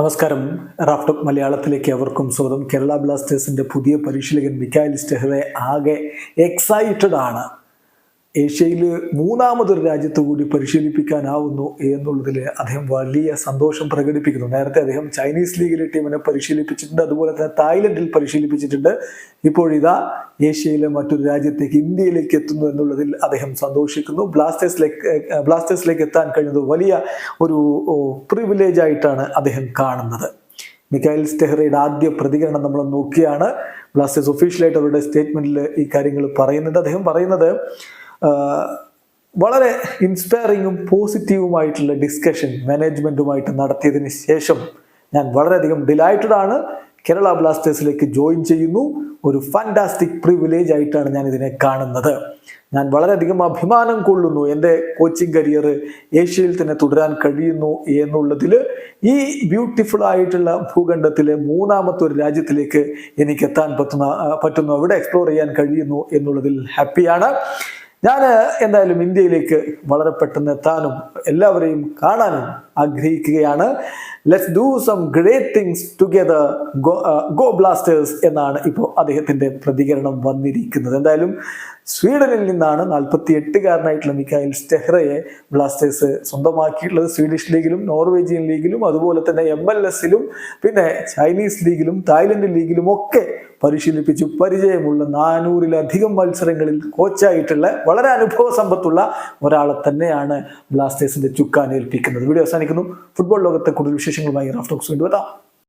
നമസ്കാരം. റാഫ്റ്റോക്ക് മലയാളത്തിലേക്ക് അവർക്കും സ്വാഗതം. കേരള ബ്ലാസ്റ്റേഴ്സിന്റെ പുതിയ പരിശീലകൻ മിക്കായൽ ആകെ എക്സൈറ്റഡ് ആണ്. ഏഷ്യയിൽ മൂന്നാമതൊരു രാജ്യത്ത് കൂടി പരിശീലിപ്പിക്കാനാവുന്നു എന്നുള്ളതിൽ അദ്ദേഹം വലിയ സന്തോഷം പ്രകടിപ്പിക്കുന്നു. നേരത്തെ അദ്ദേഹം ചൈനീസ് ലീഗിലെ ടീമിനെ പരിശീലിപ്പിച്ചിട്ടുണ്ട് അതുപോലെ തന്നെ തായ്ലൻഡിൽ പരിശീലിപ്പിച്ചിട്ടുണ്ട്. ഇപ്പോഴിതാ ഏഷ്യയിലെ മറ്റൊരു രാജ്യത്തേക്ക് ഇന്ത്യയിലേക്ക് എത്തുന്നു എന്നുള്ളതിൽ അദ്ദേഹം സന്തോഷിക്കുന്നു. ബ്ലാസ്റ്റേഴ്സിലേക്ക് ബ്ലാസ്റ്റേഴ്സിലേക്ക് എത്താൻ കഴിഞ്ഞത് വലിയ ഒരു പ്രിവിലേജ് ആയിട്ടാണ് അദ്ദേഹം കാണുന്നത്. മിക്കായൽ സ്റ്റെഹ്റയുടെ ആദ്യ പ്രതികരണം നമ്മൾ നോക്കിയാണ്. ബ്ലാസ്റ്റേഴ്സ് ഒഫീഷ്യലായിട്ട് അവരുടെ സ്റ്റേറ്റ്മെന്റിൽ ഈ കാര്യങ്ങൾ പറയുന്നുണ്ട്. അദ്ദേഹം പറയുന്നത് വളരെ ഇൻസ്പയറിങ്ങും പോസിറ്റീവുമായിട്ടുള്ള ഡിസ്കഷൻ മാനേജ്മെന്റുമായിട്ട് നടത്തിയതിന് ശേഷം ഞാൻ വളരെയധികം ഡിലൈറ്റഡ് ആണ്. കേരള ബ്ലാസ്റ്റേഴ്സിലേക്ക് ജോയിൻ ചെയ്യുന്നു. ഒരു ഫാന്റാസ്റ്റിക് പ്രിവിലേജ് ആയിട്ടാണ് ഞാൻ ഇതിനെ കാണുന്നത്. ഞാൻ വളരെയധികം അഭിമാനം കൊള്ളുന്നു എന്റെ കോച്ചിങ് കരിയർ ഏഷ്യയിൽ തന്നെ തുടരാൻ കഴിയുന്നു എന്നുള്ളതിൽ ഈ ബ്യൂട്ടിഫുൾ ആയിട്ടുള്ള ഭൂഖണ്ഡത്തിലെ മൂന്നാമത്തെ ഒരു രാജ്യത്തിലേക്ക് എനിക്ക് എത്താൻ പറ്റുന്ന പറ്റുന്നു. അവിടെ എക്സ്പ്ലോർ ചെയ്യാൻ കഴിയുന്നു എന്നുള്ളതിൽ ഹാപ്പിയാണ് ഞാൻ എന്തായാലും ഇന്ത്യയിലേക്ക് വളരെ പെട്ടെന്ന് എത്താനും എല്ലാവരെയും കാണാനും ആഗ്രഹിക്കുകയാണ്. Let's do some great things together go go Blasters എന്നാണ് ഇപ്പോൾ അദ്ദേഹത്തിന്റെ പ്രതികരണം വന്നിരിക്കുന്നത്. എന്തായാലും സ്വീഡനിൽ നിന്നാണ് നാൽപ്പത്തി എട്ടുകാരനായിട്ടുള്ള മിക്കായിൽ സ്റ്റെഹ്റയെ ബ്ലാസ്റ്റേഴ്സ് സ്വന്തമാക്കിയിട്ടുള്ളത്. സ്വീഡിഷ് ലീഗിലും നോർവേജിയൻ ലീഗിലും അതുപോലെ തന്നെ എം എൽ എസിലും പിന്നെ ചൈനീസ് ലീഗിലും തായ്ലൻഡ് ലീഗിലും ഒക്കെ പരിശീലിപ്പിച്ചു. പരിചയമുള്ള നാനൂറിലധികം മത്സരങ്ങളിൽ കോച്ചായിട്ടുള്ള വളരെ അനുഭവ സമ്പത്തുള്ള ഒരാളെ തന്നെയാണ് ബ്ലാസ്റ്റേഴ്സിന്റെ ചുക്കാൻ ഏൽപ്പിക്കുന്നത്. വീഡിയോ ഫുട്ബോൾ ലോകത്തെ കൂടുതൽ വിശേഷങ്ങളുമായി റാഫ്റ്റോക്സ് വീണ്ടും എത്താം.